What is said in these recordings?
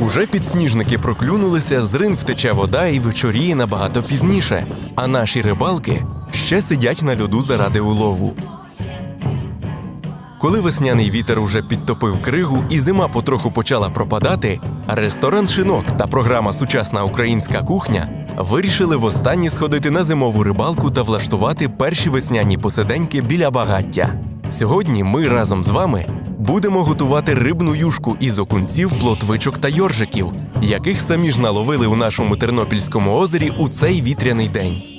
Уже підсніжники проклюнулися, з рин втече вода і вечоріє набагато пізніше, а наші рибалки ще сидять на льоду заради улову. Коли весняний вітер уже підтопив кригу і зима потроху почала пропадати, ресторан Шинок та програма Сучасна українська кухня вирішили востаннє сходити на зимову рибалку та влаштувати перші весняні посиденьки біля багаття. Сьогодні ми разом з вами будемо готувати рибну юшку із окунців, плотвичок та йоржиків, яких самі ж наловили у нашому Тернопільському озері у цей вітряний день.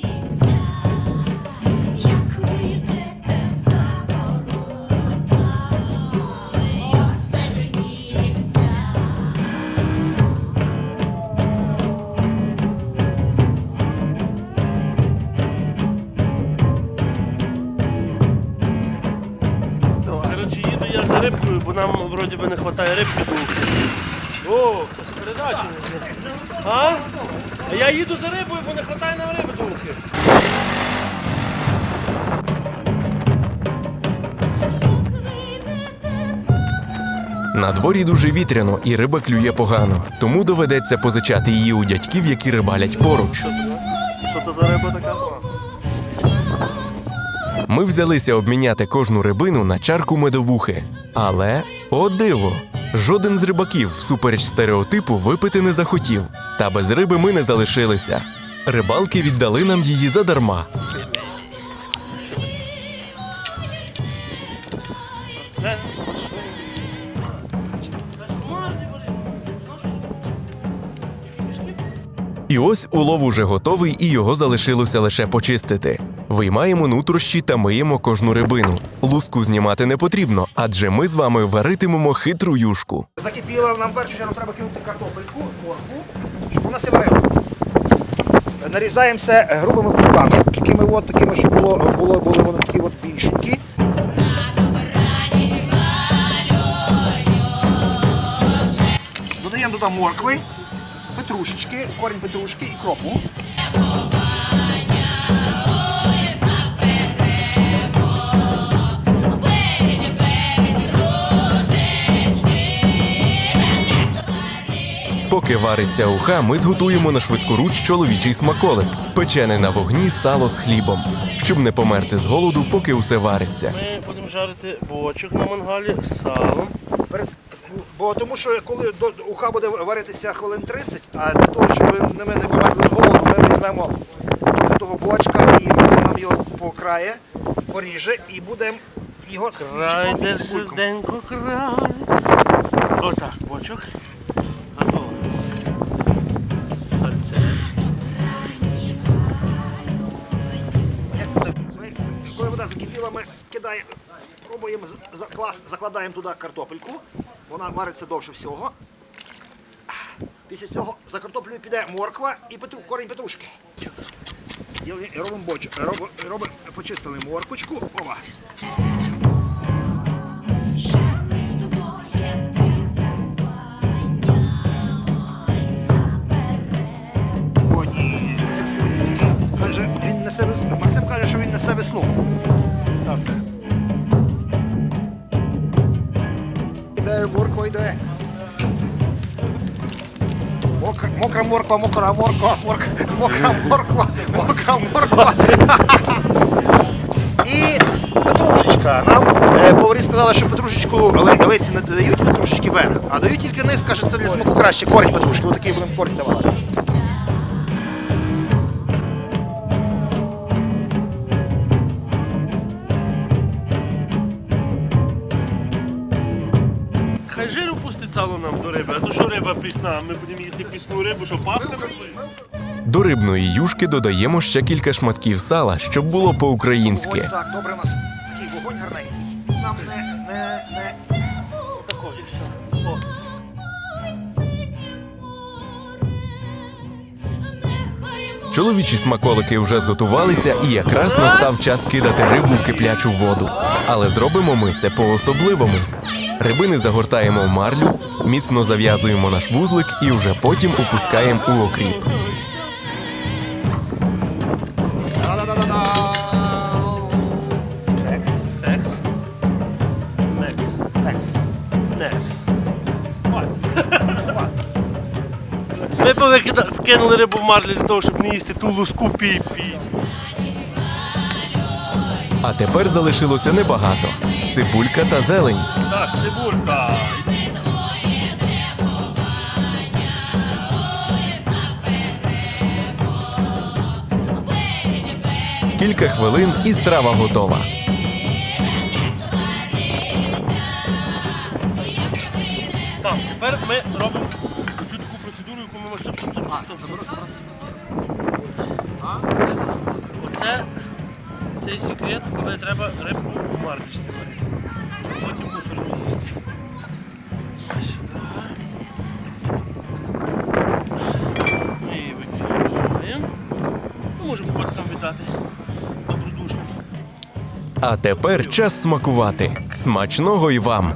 За рибкою, бо нам вроді би не вистачає рибки думки. О, хтось передачі не. А? А я їду за рибою, бо не вистачає нам риби думки. На дворі дуже вітряно і риба клює погано, тому доведеться позичати її у дядьків, які рибалять поруч. Що то за риба така? Ми взялися обміняти кожну рибину на чарку медовухи. Але, о диво! Жоден з рибаків, всупереч стереотипу, випити не захотів. Та без риби ми не залишилися. Рибалки віддали нам її задарма. І ось улов уже готовий, і його залишилося лише почистити. Виймаємо нутрощі та миємо кожну рибину. Луску знімати не потрібно, адже ми з вами варитимемо хитру юшку. Закипіло, нам першу чергу треба кинути картопельку, моркву, щоб вона се варила. Нарізаємо все грубими кусками, такими от, такими, щоб було, було, були вони такі от більшенькі. Додаємо туди моркви, петрушечки, корінь петрушки і кропу. Поки вариться уха, ми зготуємо на швидкоруч чоловічий смаколик, печене на вогні сало з хлібом, щоб не померти з голоду, поки усе вариться. Ми будемо жарити бочок на мангалі з салом. Бо тому що коли до уха буде варитися хвилин 30, а для того, щоб не ми не померли з голоду, ми візьмемо до того бочка і Максим нам його покрає, поріже і будемо його Край де сиденько край. Отак, бочок. Ми кидаємо, пробуємо закладаємо туди картопельку. Вона вариться довше всього. Після цього за картоплею піде морква і петру, корінь петрушки. Робимо бочок, робимо, робимо, почистили моркочку. Ова. Він несе. Максим каже, що він несе весну. Так. Морква, йде. Мокра, морква, мокра морква, морква, мокра морква, мокра морква. І петрушечка. Нам е, поварі сказали, що петрушечку Лесі не дають петрушечки вверх, а дають тільки низ, каже, це для смаку краще корінь петрушки. Отакий будемо корінь давати. Сало нам до риби, а то що риба пісна, ми будемо їсти пісну рибу, що паска робить? До рибної юшки додаємо ще кілька шматків сала, щоб було по-українськи. Вогонь, так, добре у нас такий вогонь гарненький. Нам не, не, не Отако і все. О. Чоловічі смаколики вже зготувалися, і якраз настав час кидати рибу в киплячу воду. Але зробимо ми це по-особливому. Рибини загортаємо в марлю, міцно зав'язуємо наш вузлик і вже потім опускаємо у окріп. Ми повикида... вкинули рибу в марлі для того, щоб не їсти ту луску пі-пі. А тепер залишилося небагато: цибулька та зелень. Так, цибулька. Кілька хвилин і страва готова. Так, тепер ми робимо цю таку процедуру, яку ми можемо. Оце цей секрет, коли треба рибку в маркішці варити. Потім мусор. Ми її викидаємо. Ну, можемо коткам віддати. Добродушно. А тепер час смакувати. Смачного й вам!